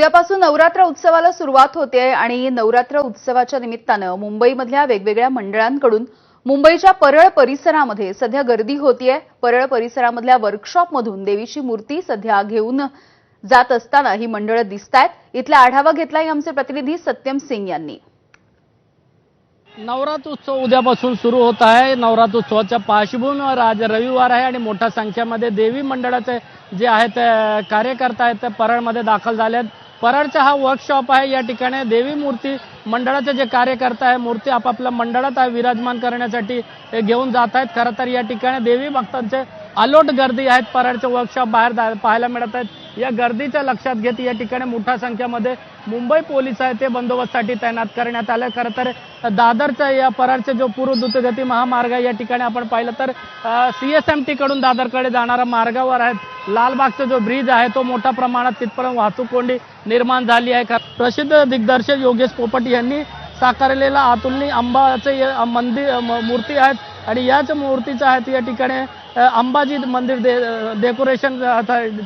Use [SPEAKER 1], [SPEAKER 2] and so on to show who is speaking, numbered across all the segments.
[SPEAKER 1] उद्यापासून नवरात्र उत्सवाला सुरुवात होते आणि नवरात्र उत्सवाच्या निमित्तानं मुंबईमधल्या वेगवेगळ्या मंडळांकडून मुंबईच्या परळ परिसरामध्ये सध्या गर्दी होतीये. परळ परिसरामधल्या वर्कशॉपमधून देवीची मूर्ती सध्या घेऊन जात असताना ही मंडळं दिसत आहेत इथला आढावा घेतलाय आमचे प्रतिनिधी सत्यम सिंग यांनी.
[SPEAKER 2] नवरात्र उत्सव उद्यापासून सुरू होत आहे. नवरात्र उत्सवाच्या पार्श्वभूमीवर आज रविवार आहे आणि मोठ्या संख्येमध्ये देवी मंडळाचे जे आहेत कार्यकर्ता आहेत ते परळमध्ये दाखल झाले आहेत परळचा हा वर्कशॉप आहे. या ठिकाणी देवी मूर्ती मंडळाचे जे कार्यकर्ता आहे मूर्ती आपापल्या मंडळात आहे विराजमान करण्यासाठी ते घेऊन जात आहेत. खरं तर या ठिकाणी देवी भक्तांचे अलोट गर्दी आहेत. परळचे वर्कशॉप बाहेर दा- पाहायला मिळत आहेत. या गर्दीच्या लक्षात घेत या ठिकाणी मोठ्या संख्येमध्ये मुंबई पोलीस आहे ते बंदोबस्तासाठी तैनात करण्यात आले. खरं तर दादरचा या परळचे जो पूर्व द्रुतगती महामार्ग आहे या ठिकाणी आपण पाहिलं तर सी एस एम टी कडून दादरकडे जाणाऱ्या मार्गावर आहेत. लालबागचा जो ब्रिज आहे तो मोठ्या प्रमाणात तिथपर्यंत वाहतूक कोंडी निर्माण झाली आहे. प्रसिद्ध दिग्दर्शक योगेश पोपट यांनी साकारलेला अतुलनी अंबाचे मंदिर म- मूर्ती आहेत. आणि याच मूर्तीचं आहेत या ठिकाणी अंबाजी मंदिर दे डेकोरेशन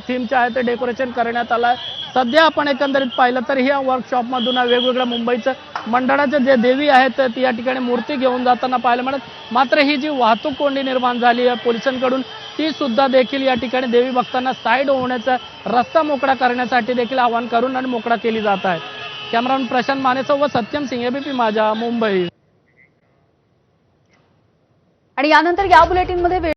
[SPEAKER 2] थीमचं आहे ते डेकोरेशन करण्यात आलं आहे. सध्या आपण एकंदरीत पाहिलं तर ह्या वर्कशॉपमधून वेगवेगळ्या मुंबईचं मंडळाचे जे देवी आहेत ती या ठिकाणी मूर्ती घेऊन जाताना पाहायला मिळत. मात्र ही जी वाहतूक कोंडी निर्माण झाली आहे पोलिसांकडून ती सुद्धा देखील या ठिकाणी देवी भक्तांना साईड होण्याचा रस्ता मोकळा करण्यासाठी देखील आवाहन करून आणि मोकळा केली जात आहे. कॅमेरामॅन प्रशांत मानेसह व सत्यम सिंग एबीपी माझा मुंबई.
[SPEAKER 1] आणि यानंतर या बुलेटिनमध्ये